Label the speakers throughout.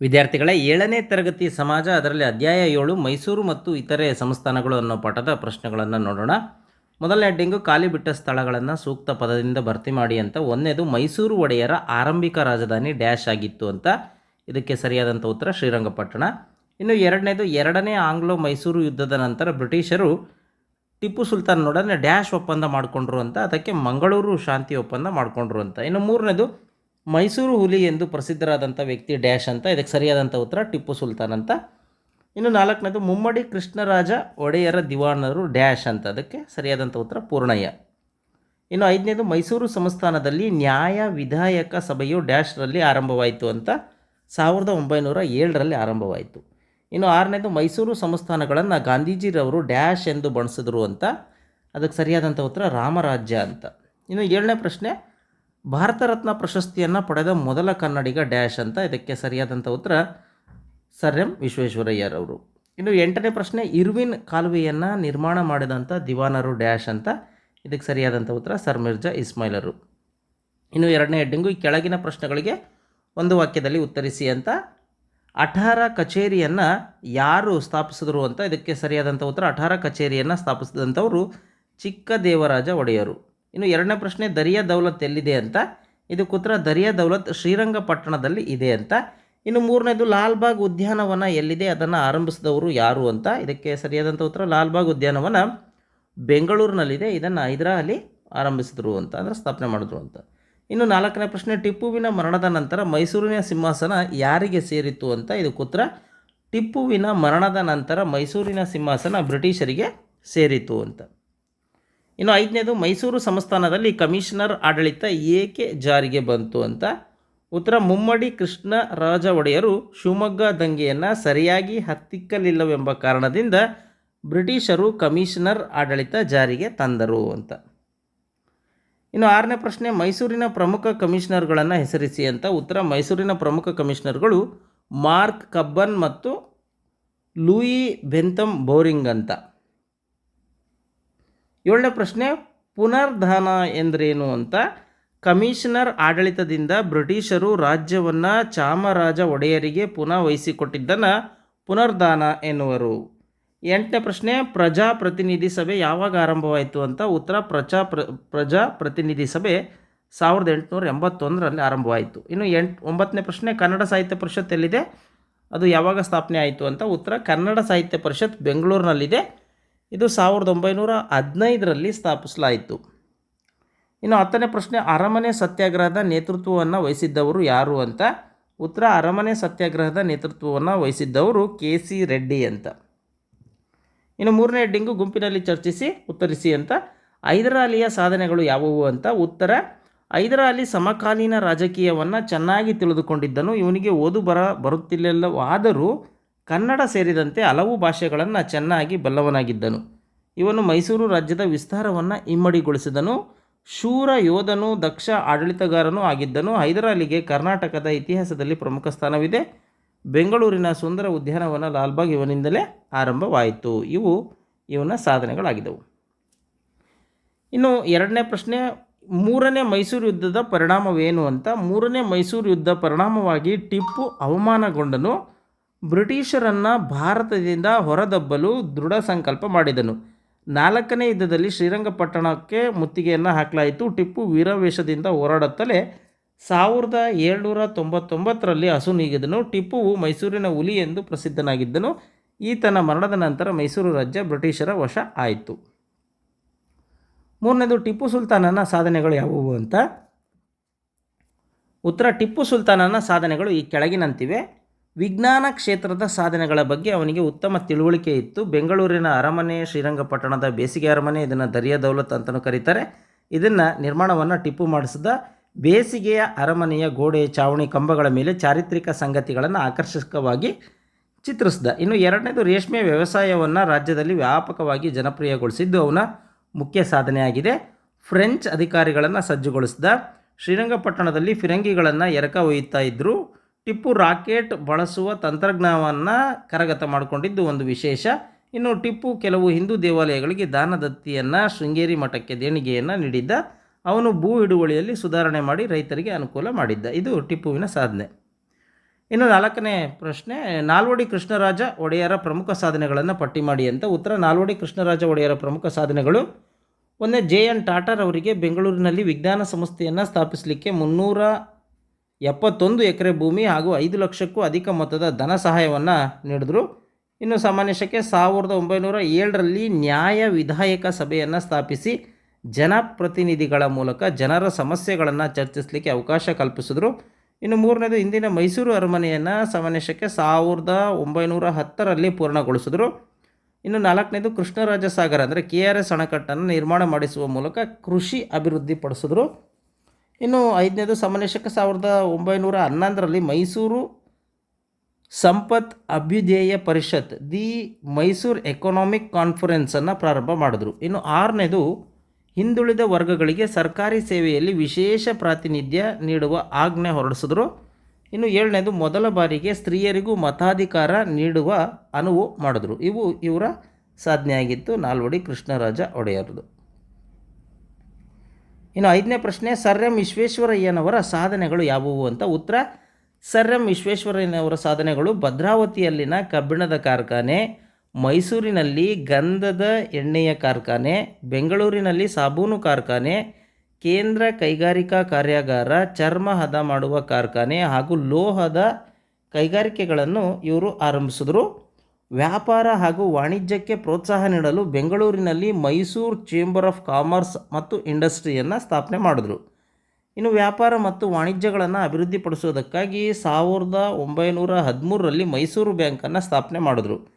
Speaker 1: ವಿದ್ಯಾರ್ಥಿಗಳ, ಏಳನೇ ತರಗತಿ ಸಮಾಜ, ಅದರಲ್ಲಿ ಅಧ್ಯಾಯ ಏಳು, ಮೈಸೂರು ಮತ್ತು ಇತರೆ ಸಂಸ್ಥಾನಗಳು ಅನ್ನೋ ಪಾಠದ ಪ್ರಶ್ನೆಗಳನ್ನು ನೋಡೋಣ. ಮೊದಲನೇ ಹೆಡ್ಡಿಂಗು, ಖಾಲಿ ಬಿಟ್ಟ ಸ್ಥಳಗಳನ್ನು ಸೂಕ್ತ ಪದದಿಂದ ಭರ್ತಿ ಮಾಡಿ ಅಂತ. ಒಂದನೇದು, ಮೈಸೂರು ಒಡೆಯರ ಆರಂಭಿಕ ರಾಜಧಾನಿ ಡ್ಯಾಶ್ ಆಗಿತ್ತು ಅಂತ. ಇದಕ್ಕೆ ಸರಿಯಾದಂಥ ಉತ್ತರ ಶ್ರೀರಂಗಪಟ್ಟಣ. ಇನ್ನು ಎರಡನೇದು, ಎರಡನೇ ಆಂಗ್ಲೋ ಮೈಸೂರು ಯುದ್ಧದ ನಂತರ ಬ್ರಿಟಿಷರು ಟಿಪ್ಪು ಸುಲ್ತಾನ್ನೊಡನೆ ಡ್ಯಾಶ್ ಒಪ್ಪಂದ ಮಾಡಿಕೊಂಡ್ರು ಅಂತ. ಅದಕ್ಕೆ ಮಂಗಳೂರು ಶಾಂತಿ ಒಪ್ಪಂದ ಮಾಡಿಕೊಂಡ್ರು ಅಂತ. ಇನ್ನು ಮೂರನೇದು ಮೈಸೂರು ಹುಲಿ ಎಂದು ಪ್ರಸಿದ್ಧರಾದಂಥ ವ್ಯಕ್ತಿ ಡ್ಯಾಶ್ ಅಂತ, ಇದಕ್ಕೆ ಸರಿಯಾದಂಥ ಉತ್ತರ ಟಿಪ್ಪು ಸುಲ್ತಾನ್ ಅಂತ. ಇನ್ನು ನಾಲ್ಕನೇದು, ಮುಮ್ಮಡಿ ಕೃಷ್ಣರಾಜ ಒಡೆಯರ ದಿವಾನರು ಡ್ಯಾಶ್ ಅಂತ, ಅದಕ್ಕೆ ಸರಿಯಾದಂಥ ಉತ್ತರ ಪೂರ್ಣಯ್ಯ. ಇನ್ನು ಐದನೇದು, ಮೈಸೂರು ಸಂಸ್ಥಾನದಲ್ಲಿ ನ್ಯಾಯ ವಿಧಾಯಕ ಸಭೆಯು ಡ್ಯಾಶ್ರಲ್ಲಿ ಆರಂಭವಾಯಿತು ಅಂತ, ಸಾವಿರದ ಒಂಬೈನೂರ ಏಳರಲ್ಲಿ ಆರಂಭವಾಯಿತು. ಇನ್ನು ಆರನೇದು, ಮೈಸೂರು ಸಂಸ್ಥಾನಗಳನ್ನು ಗಾಂಧೀಜಿರವರು ಡ್ಯಾಶ್ ಎಂದು ಬಣಿಸಿದ್ರು ಅಂತ, ಅದಕ್ಕೆ ಸರಿಯಾದಂಥ ಉತ್ತರ ರಾಮರಾಜ್ಯ ಅಂತ. ಇನ್ನು ಏಳನೇ ಪ್ರಶ್ನೆ ಭಾರತ ರತ್ನ ಪ್ರಶಸ್ತಿಯನ್ನು ಪಡೆದ ಮೊದಲ ಕನ್ನಡಿಗ ಡ್ಯಾಶ್ ಅಂತ ಇದಕ್ಕೆ ಸರಿಯಾದಂಥ ಉತ್ತರ ಸರ್ ಎಂ ವಿಶ್ವೇಶ್ವರಯ್ಯರವರು ಇನ್ನು ಎಂಟನೇ ಪ್ರಶ್ನೆ, ಇರ್ವಿನ್ ಕಾಲುವೆಯನ್ನು ನಿರ್ಮಾಣ ಮಾಡಿದಂಥ ದಿವಾನರು ಡ್ಯಾಶ್ ಅಂತ ಇದಕ್ಕೆ ಸರಿಯಾದಂಥ ಉತ್ತರ ಸರ್ ಮಿರ್ಜಾ ಇಸ್ಮಾಯಿಲರು. ಇನ್ನು ಎರಡನೇ ಹೆಡ್ಡಿಂಗು, ಈ ಕೆಳಗಿನ ಪ್ರಶ್ನೆಗಳಿಗೆ ಒಂದು ವಾಕ್ಯದಲ್ಲಿ ಉತ್ತರಿಸಿ ಅಂತ. ಅಠಾರ ಕಚೇರಿಯನ್ನು ಯಾರು ಸ್ಥಾಪಿಸಿದ್ರು ಅಂತ ಇದಕ್ಕೆ ಸರಿಯಾದಂಥ ಉತ್ತರ ಅಠಾರ ಕಚೇರಿಯನ್ನು ಸ್ಥಾಪಿಸಿದಂಥವರು ಚಿಕ್ಕ ದೇವರಾಜ ಒಡೆಯರು. ಇನ್ನು ಎರಡನೇ ಪ್ರಶ್ನೆ, ದರಿಯಾ ದೌಲತ್ ಎಲ್ಲಿದೆ ಅಂತ? ಇದು ಉತ್ತರ ದರಿಯಾ ದೌಲತ್ ಶ್ರೀರಂಗಪಟ್ಟಣದಲ್ಲಿ ಇದೆ ಅಂತ. ಇನ್ನು ಮೂರನೇದು, ಲಾಲ್ಬಾಗ್ ಉದ್ಯಾನವನ ಎಲ್ಲಿದೆ? ಅದನ್ನು ಆರಂಭಿಸಿದವರು ಯಾರು ಅಂತ? ಇದಕ್ಕೆ ಸರಿಯಾದಂಥ ಉತ್ತರ, ಲಾಲ್ಬಾಗ್ ಉದ್ಯಾನವನ ಬೆಂಗಳೂರಿನಲ್ಲಿದೆ. ಇದನ್ನು ಹೈದರಾಲಿ ಆರಂಭಿಸಿದ್ರು ಅಂತ, ಅಂದರೆ ಸ್ಥಾಪನೆ ಮಾಡಿದ್ರು ಅಂತ. ಇನ್ನು ನಾಲ್ಕನೇ ಪ್ರಶ್ನೆ, ಟಿಪ್ಪುವಿನ ಮರಣದ ನಂತರ ಮೈಸೂರಿನ ಸಿಂಹಾಸನ ಯಾರಿಗೆ ಸೇರಿತ್ತು ಅಂತ? ಇದು ಉತ್ತರ ಟಿಪ್ಪುವಿನ ಮರಣದ ನಂತರ ಮೈಸೂರಿನ ಸಿಂಹಾಸನ ಬ್ರಿಟಿಷರಿಗೆ ಸೇರಿತು ಅಂತ. ಇನ್ನು ಐದನೇದು ಮೈಸೂರು ಸಂಸ್ಥಾನದಲ್ಲಿ ಕಮಿಷನರ್ ಆಡಳಿತ ಏಕೆ ಜಾರಿಗೆ ಬಂತು ಅಂತ? ಉತ್ತರ, ಮುಮ್ಮಡಿ ಕೃಷ್ಣ ರಾಜ ಒಡೆಯರು ಶಿವಮೊಗ್ಗ ದಂಗೆಯನ್ನು ಸರಿಯಾಗಿ ಹತ್ತಿಕ್ಕಲಿಲ್ಲವೆಂಬ ಕಾರಣದಿಂದ ಬ್ರಿಟಿಷರು ಕಮಿಷನರ್ ಆಡಳಿತ ಜಾರಿಗೆ ತಂದರು ಅಂತ. ಇನ್ನು ಆರನೇ ಪ್ರಶ್ನೆ, ಮೈಸೂರಿನ ಪ್ರಮುಖ ಕಮಿಷನರ್ಗಳನ್ನು ಹೆಸರಿಸಿ ಅಂತ. ಉತ್ತರ, ಮೈಸೂರಿನ ಪ್ರಮುಖ ಕಮಿಷನರ್ಗಳು ಮಾರ್ಕ್ ಕಬ್ಬನ್ ಮತ್ತು ಲೂಯಿ ಬೆಂತಮ್ ಬೋರಿಂಗ್ ಅಂತ. ಏಳನೇ ಪ್ರಶ್ನೆ, ಪುನರ್ಧಾನ ಎಂದರೇನು ಅಂತ? ಕಮಿಷನರ್ ಆಡಳಿತದಿಂದ ಬ್ರಿಟಿಷರು ರಾಜ್ಯವನ್ನು ಚಾಮರಾಜ ಒಡೆಯರಿಗೆ ಪುನಃ ವಹಿಸಿಕೊಟ್ಟಿದ್ದನ್ನು ಪುನರ್ಧಾನ ಎನ್ನುವರು. ಎಂಟನೇ ಪ್ರಶ್ನೆ, ಪ್ರಜಾಪ್ರತಿನಿಧಿ ಸಭೆ ಯಾವಾಗ ಆರಂಭವಾಯಿತು ಅಂತ ಉತ್ತರ ಪ್ರಜಾ ಪ್ರ, ಪ್ರಜಾಪ್ರತಿನಿಧಿ ಸಭೆ ಸಾವಿರದ ಎಂಟುನೂರ ಎಂಬತ್ತೊಂದರಲ್ಲಿ ಆರಂಭವಾಯಿತು. ಇನ್ನು ಎಂಟು, ಒಂಬತ್ತನೇ ಪ್ರಶ್ನೆ, ಕನ್ನಡ ಸಾಹಿತ್ಯ ಪರಿಷತ್ ಎಲ್ಲಿದೆ? ಅದು ಯಾವಾಗ ಸ್ಥಾಪನೆ ಆಯಿತು ಅಂತ ಉತ್ತರ ಕನ್ನಡ ಸಾಹಿತ್ಯ ಪರಿಷತ್ ಬೆಂಗಳೂರಿನಲ್ಲಿದೆ. ಇದು ಸಾವಿರದ ಒಂಬೈನೂರ ಹದಿನೈದರಲ್ಲಿ ಸ್ಥಾಪಿಸಲಾಯಿತು. ಇನ್ನು ಹತ್ತನೇ ಪ್ರಶ್ನೆ, ಅರಮನೆ ಸತ್ಯಾಗ್ರಹದ ನೇತೃತ್ವವನ್ನು ವಹಿಸಿದ್ದವರು ಯಾರು ಅಂತ? ಉತ್ತರ, ಅರಮನೆ ಸತ್ಯಾಗ್ರಹದ ನೇತೃತ್ವವನ್ನು ವಹಿಸಿದ್ದವರು ಕೆ ಸಿ ರೆಡ್ಡಿ ಅಂತ. ಇನ್ನು ಮೂರನೇ ಹೆಡ್ಡಿಂಗು ಗುಂಪಿನಲ್ಲಿ ಚರ್ಚಿಸಿ, ಉತ್ತರಿಸಿ ಅಂತ. ಹೈದರಾಲಿಯ ಸಾಧನೆಗಳು ಯಾವುವು ಅಂತ? ಉತ್ತರ ಹೈದರಾಲಿ ಸಮಕಾಲೀನ ರಾಜಕೀಯವನ್ನು ಚೆನ್ನಾಗಿ ತಿಳಿದುಕೊಂಡಿದ್ದನು, ಇವನಿಗೆ ಓದು ಬರ ಬರುತ್ತಿಲ್ಲವಾದರೂ ಕನ್ನಡ ಸೇರಿದಂತೆ ಹಲವು ಭಾಷೆಗಳನ್ನು ಚೆನ್ನಾಗಿ ಬಲ್ಲವನಾಗಿದ್ದನು. ಇವನು ಮೈಸೂರು ರಾಜ್ಯದ ವಿಸ್ತಾರವನ್ನು ಇಮ್ಮಡಿಗೊಳಿಸಿದನು. ಶೂರ ಯೋಧನು ದಕ್ಷ ಆಡಳಿತಗಾರನೂ ಆಗಿದ್ದನು. ಹೈದರಾಲಿಗೆ ಕರ್ನಾಟಕದ ಇತಿಹಾಸದಲ್ಲಿ ಪ್ರಮುಖ ಸ್ಥಾನವಿದೆ. ಬೆಂಗಳೂರಿನ ಸುಂದರ ಉದ್ಯಾನವನ ಲಾಲ್ಬಾಗ್ ಇವನಿಂದಲೇ ಆರಂಭವಾಯಿತು. ಇವು ಇವನ ಸಾಧನೆಗಳಾಗಿದ್ದವು. ಇನ್ನು ಎರಡನೇ ಪ್ರಶ್ನೆ, ಮೂರನೇ ಮೈಸೂರು ಯುದ್ಧದ ಪರಿಣಾಮವೇನು ಅಂತ. ಮೂರನೇ ಮೈಸೂರು ಯುದ್ಧ ಪರಿಣಾಮವಾಗಿ ಟಿಪ್ಪು ಅವಮಾನಗೊಂಡನು. ಬ್ರಿಟಿಷರನ್ನು ಭಾರತದಿಂದ ಹೊರದಬ್ಬಲು ದೃಢ ಸಂಕಲ್ಪ ಮಾಡಿದನು. ನಾಲ್ಕನೇ ಯುದ್ಧದಲ್ಲಿ ಶ್ರೀರಂಗಪಟ್ಟಣಕ್ಕೆ ಮುತ್ತಿಗೆಯನ್ನು ಹಾಕಲಾಯಿತು. ಟಿಪ್ಪು ವೀರವೇಷದಿಂದ ಹೋರಾಡುತ್ತಲೇ ಸಾವಿರದ ಏಳ್ನೂರ ತೊಂಬತ್ತೊಂಬತ್ತರಲ್ಲಿ ಹಸು ನೀಗಿದನು. ಟಿಪ್ಪುವು ಮೈಸೂರಿನ ಹುಲಿ ಎಂದು ಪ್ರಸಿದ್ಧನಾಗಿದ್ದನು. ಈತನ ಮರಣದ ನಂತರ ಮೈಸೂರು ರಾಜ್ಯ ಬ್ರಿಟಿಷರ ವಶ ಆಯಿತು. ಮೂರನೇದು, ಟಿಪ್ಪು ಸುಲ್ತಾನನ ಸಾಧನೆಗಳು ಯಾವುವು ಅಂತ? ಉತ್ತರ, ಟಿಪ್ಪು ಸುಲ್ತಾನನ ಸಾಧನೆಗಳು ಈ ಕೆಳಗಿನಂತಿವೆ. ವಿಜ್ಞಾನ ಕ್ಷೇತ್ರದ ಸಾಧನೆಗಳ ಬಗ್ಗೆ ಅವನಿಗೆ ಉತ್ತಮ ತಿಳುವಳಿಕೆ ಇತ್ತು. ಬೆಂಗಳೂರಿನ ಅರಮನೆ, ಶ್ರೀರಂಗಪಟ್ಟಣದ ಬೇಸಿಗೆ ಅರಮನೆ, ಇದನ್ನು ದರಿಯ ದೌಲತ್ ಅಂತಲೂ ಕರೀತಾರೆ. ಇದನ್ನು ನಿರ್ಮಾಣವನ್ನು ಟಿಪ್ಪು ಮಾಡಿಸಿದ ಬೇಸಿಗೆಯ ಅರಮನೆಯ ಗೋಡೆ, ಚಾವಣಿ ಕಂಬಗಳ ಮೇಲೆ ಚಾರಿತ್ರಿಕ ಸಂಗತಿಗಳನ್ನು ಆಕರ್ಷಕವಾಗಿ ಚಿತ್ರಿಸಿದ. ಇನ್ನು ಎರಡನೇದು ರೇಷ್ಮೆ ವ್ಯವಸಾಯವನ್ನು ರಾಜ್ಯದಲ್ಲಿ ವ್ಯಾಪಕವಾಗಿ ಜನಪ್ರಿಯಗೊಳಿಸಿದ್ದು ಅವನ ಮುಖ್ಯ ಸಾಧನೆಯಾಗಿದೆ. ಫ್ರೆಂಚ್ ಅಧಿಕಾರಿಗಳನ್ನು ಸಜ್ಜುಗೊಳಿಸಿದ. ಶ್ರೀರಂಗಪಟ್ಟಣದಲ್ಲಿ ಫಿರಂಗಿಗಳನ್ನು ಎರಕ ಒಯ್ಯುತ್ತಾ ಇದ್ದರು ಟಿಪ್ಪು ರಾಕೆಟ್ ಬಳಸುವ ತಂತ್ರಜ್ಞಾನವನ್ನು ಕರಗತ ಮಾಡಿಕೊಂಡಿದ್ದು ಒಂದು ವಿಶೇಷ. ಇನ್ನು ಟಿಪ್ಪು ಕೆಲವು ಹಿಂದೂ ದೇವಾಲಯಗಳಿಗೆ ದಾನದತ್ತಿಯನ್ನು ಶೃಂಗೇರಿ ಮಠಕ್ಕೆ ದೇಣಿಗೆಯನ್ನು ನೀಡಿದ್ದ. ಅವನು ಭೂ ಹಿಡುವಳಿಯಲ್ಲಿ ಸುಧಾರಣೆ ಮಾಡಿ ರೈತರಿಗೆ ಅನುಕೂಲ ಮಾಡಿದ್ದ. ಇದು ಟಿಪ್ಪುವಿನ ಸಾಧನೆ. ಇನ್ನು ನಾಲ್ಕನೇ ಪ್ರಶ್ನೆ, ನಾಲ್ವಡಿ ಕೃಷ್ಣರಾಜ ಒಡೆಯರ ಪ್ರಮುಖ ಸಾಧನೆಗಳನ್ನು ಪಟ್ಟಿ ಮಾಡಿ ಅಂತ ಉತ್ತರ. ನಾಲ್ವಡಿ ಕೃಷ್ಣರಾಜ ಒಡೆಯರ ಪ್ರಮುಖ ಸಾಧನೆಗಳು. ಒಂದೇ ಜೆ ಎನ್ ಟಾಟಾರ್ ಅವರಿಗೆ ಬೆಂಗಳೂರಿನಲ್ಲಿ ವಿಜ್ಞಾನ ಸಂಸ್ಥೆಯನ್ನು ಸ್ಥಾಪಿಸಲಿಕ್ಕೆ ಮುನ್ನೂರ ಎಪ್ಪತ್ತೊಂದು ಎಕರೆ ಭೂಮಿ ಹಾಗೂ ಐದು ಲಕ್ಷಕ್ಕೂ ಅಧಿಕ ಮೊತ್ತದ ಧನ ಸಹಾಯವನ್ನು ನೀಡಿದ್ರು. ಇನ್ನು ಸಾಮಾನ್ಯಶಕ್ಕೆ ಸಾವಿರದ ಒಂಬೈನೂರ ಏಳರಲ್ಲಿ ನ್ಯಾಯ ವಿಧಾಯಕ ಸಭೆಯನ್ನು ಸ್ಥಾಪಿಸಿ ಜನಪ್ರತಿನಿಧಿಗಳ ಮೂಲಕ ಜನರ ಸಮಸ್ಯೆಗಳನ್ನು ಚರ್ಚಿಸಲಿಕ್ಕೆ ಅವಕಾಶ ಕಲ್ಪಿಸಿದ್ರು. ಇನ್ನು ಮೂರನೇದು, ಇಂದಿನ ಮೈಸೂರು ಅರಮನೆಯನ್ನು ಸಾಮಾನ್ಯಶಕ್ಕೆ ಸಾವಿರದ ಒಂಬೈನೂರ ಹತ್ತರಲ್ಲಿ ಪೂರ್ಣಗೊಳಿಸಿದ್ರು. ಇನ್ನು ನಾಲ್ಕನೇದು ಕೃಷ್ಣರಾಜ ಸಾಗರ ಅಂದರೆ ಕೆ ಆರ್ ಎಸ್ ಅಣೆಕಟ್ಟನ್ನು ನಿರ್ಮಾಣ ಮಾಡಿಸುವ ಮೂಲಕ ಕೃಷಿ ಅಭಿವೃದ್ಧಿಪಡಿಸಿದ್ರು. ಇನ್ನು ಐದನೇದು ಸಾಮಾನ್ಯಶಕ ಸಾವಿರದ ಒಂಬೈನೂರ ಹನ್ನೊಂದರಲ್ಲಿ ಮೈಸೂರು ಸಂಪತ್ ಅಭ್ಯುದಯ ಪರಿಷತ್ ದಿ ಮೈಸೂರು ಎಕನಾಮಿಕ್ ಕಾನ್ಫರೆನ್ಸನ್ನು ಪ್ರಾರಂಭ ಮಾಡಿದ್ರು. ಇನ್ನು ಆರನೇದು ಹಿಂದುಳಿದ ವರ್ಗಗಳಿಗೆ ಸರ್ಕಾರಿ ಸೇವೆಯಲ್ಲಿ ವಿಶೇಷ ಪ್ರಾತಿನಿಧ್ಯ ನೀಡುವ ಆಜ್ಞೆ ಹೊರಡಿಸಿದ್ರು. ಇನ್ನು ಏಳನೇದು ಮೊದಲ ಬಾರಿಗೆ ಸ್ತ್ರೀಯರಿಗೂ ಮತಾಧಿಕಾರ ನೀಡುವ ಅನುವು ಮಾಡಿದ್ರು. ಇವು ಇವರ ಸಾಧನೆಯಾಗಿತ್ತು ನಾಲ್ವಡಿ ಕೃಷ್ಣರಾಜ ಒಡೆಯರದು. ಇನ್ನು ಐದನೇ ಪ್ರಶ್ನೆ ಸರ್ ಎಂ ವಿಶ್ವೇಶ್ವರಯ್ಯನವರ ಸಾಧನೆಗಳು ಯಾವುವು ಅಂತ ಉತ್ತರ ಸರ್ ಎಂ ವಿಶ್ವೇಶ್ವರಯ್ಯನವರ ಸಾಧನೆಗಳು ಭದ್ರಾವತಿಯಲ್ಲಿನ ಕಬ್ಬಿಣದ ಕಾರ್ಖಾನೆ, ಮೈಸೂರಿನಲ್ಲಿ ಗಂಧದ ಎಣ್ಣೆಯ ಕಾರ್ಖಾನೆ, ಬೆಂಗಳೂರಿನಲ್ಲಿ ಸಾಬೂನು ಕಾರ್ಖಾನೆ, ಕೇಂದ್ರ ಕೈಗಾರಿಕಾ ಕಾರ್ಯಾಗಾರ, ಚರ್ಮ ಹದ ಮಾಡುವ ಕಾರ್ಖಾನೆ ಹಾಗೂ ಲೋಹದ ಕೈಗಾರಿಕೆಗಳನ್ನು ಇವರು ಆರಂಭಿಸಿದ್ರು. ವ್ಯಾಪಾರ ಹಾಗೂ ವಾಣಿಜ್ಯಕ್ಕೆ ಪ್ರೋತ್ಸಾಹ ನೀಡಲು ಬೆಂಗಳೂರಿನಲ್ಲಿ ಮೈಸೂರು ಚೇಂಬರ್ ಆಫ್ ಕಾಮರ್ಸ್ ಮತ್ತು ಇಂಡಸ್ಟ್ರಿಯನ್ನು ಸ್ಥಾಪನೆ ಮಾಡಿದ್ರು. ಇನ್ನು ವ್ಯಾಪಾರ ಮತ್ತು ವಾಣಿಜ್ಯಗಳನ್ನು ಅಭಿವೃದ್ಧಿಪಡಿಸೋದಕ್ಕಾಗಿ ಸಾವಿರದ ಒಂಬೈನೂರ ಹದಿಮೂರರಲ್ಲಿ ಮೈಸೂರು ಬ್ಯಾಂಕನ್ನು ಸ್ಥಾಪನೆ ಮಾಡಿದ್ರು.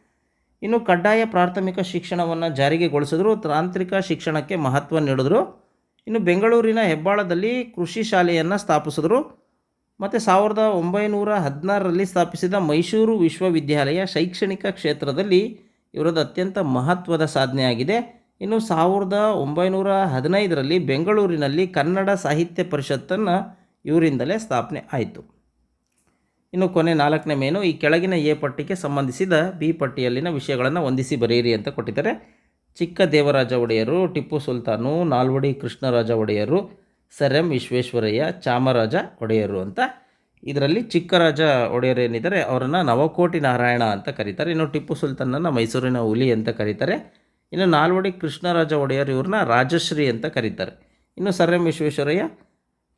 Speaker 1: ಇನ್ನು ಕಡ್ಡಾಯ ಪ್ರಾಥಮಿಕ ಶಿಕ್ಷಣವನ್ನು ಜಾರಿಗೆಗೊಳಿಸಿದ್ರು ತಾಂತ್ರಿಕ ಶಿಕ್ಷಣಕ್ಕೆ ಮಹತ್ವ ನೀಡಿದ್ರು. ಇನ್ನು ಬೆಂಗಳೂರಿನ ಹೆಬ್ಬಾಳದಲ್ಲಿ ಕೃಷಿ ಶಾಲೆಯನ್ನು ಸ್ಥಾಪಿಸಿದ್ರು. ಮತ್ತು ಸಾವಿರದ ಒಂಬೈನೂರ ಹದಿನಾರರಲ್ಲಿ ಸ್ಥಾಪಿಸಿದ ಮೈಸೂರು ವಿಶ್ವವಿದ್ಯಾಲಯ ಶೈಕ್ಷಣಿಕ ಕ್ಷೇತ್ರದಲ್ಲಿ ಇವರದ್ದು ಅತ್ಯಂತ ಮಹತ್ವದ ಸಾಧನೆಯಾಗಿದೆ ಇನ್ನು ಸಾವಿರದ ಒಂಬೈನೂರ ಹದಿನೈದರಲ್ಲಿ ಬೆಂಗಳೂರಿನಲ್ಲಿ ಕನ್ನಡ ಸಾಹಿತ್ಯ ಪರಿಷತ್ತನ್ನು ಇವರಿಂದಲೇ ಸ್ಥಾಪನೆ ಆಯಿತು. ಇನ್ನು ಕೊನೆ ನಾಲ್ಕನೇ ಮೇನು, ಈ ಕೆಳಗಿನ ಎ ಪಟ್ಟಿಗೆ ಸಂಬಂಧಿಸಿದ ಬಿ ಪಟ್ಟಿಯಲ್ಲಿನ ವಿಷಯಗಳನ್ನು ಹೊಂದಿಸಿ ಬರೆಯಿರಿ ಅಂತ ಕೊಟ್ಟಿದ್ದಾರೆ. ಚಿಕ್ಕ ದೇವರಾಜ ಒಡೆಯರು, ಟಿಪ್ಪು ಸುಲ್ತಾನು, ನಾಲ್ವಡಿ ಕೃಷ್ಣರಾಜ ಒಡೆಯರು ಸರ್ ಎಂ ವಿಶ್ವೇಶ್ವರಯ್ಯ, ಚಾಮರಾಜ ಒಡೆಯರು ಅಂತ. ಇದರಲ್ಲಿ ಚಿಕ್ಕರಾಜ ಒಡೆಯರು ಏನಿದ್ದಾರೆ, ಅವರನ್ನು ನವಕೋಟಿ ನಾರಾಯಣ ಅಂತ ಕರೀತಾರೆ. ಇನ್ನು ಟಿಪ್ಪು ಸುಲ್ತಾನನ್ನು ಮೈಸೂರಿನ ಹುಲಿ ಅಂತ ಕರೀತಾರೆ. ಇನ್ನು ನಾಲ್ವಡಿ ಕೃಷ್ಣರಾಜ ಒಡೆಯರ್ ಇವ್ರನ್ನ ರಾಜಶ್ರೀ ಅಂತ ಕರೀತಾರೆ. ಇನ್ನು ಸರ್ ಎಂ ವಿಶ್ವೇಶ್ವರಯ್ಯ,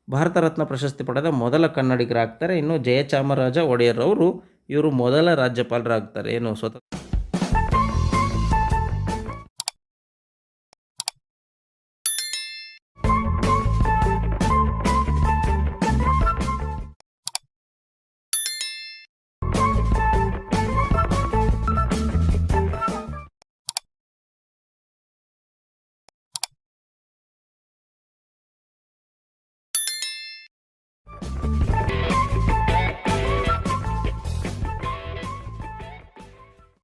Speaker 1: ಭಾರತ ರತ್ನ ಪ್ರಶಸ್ತಿ ಪಡೆದ ಮೊದಲ ಕನ್ನಡಿಗರಾಗ್ತಾರೆ. ಇನ್ನು ಜಯಚಾಮರಾಜ ಒಡೆಯರ್ ಅವರು ಇವರು ಮೊದಲ ರಾಜ್ಯಪಾಲರಾಗ್ತಾರೆ ಏನು ಸ್ವತಂತ್ರ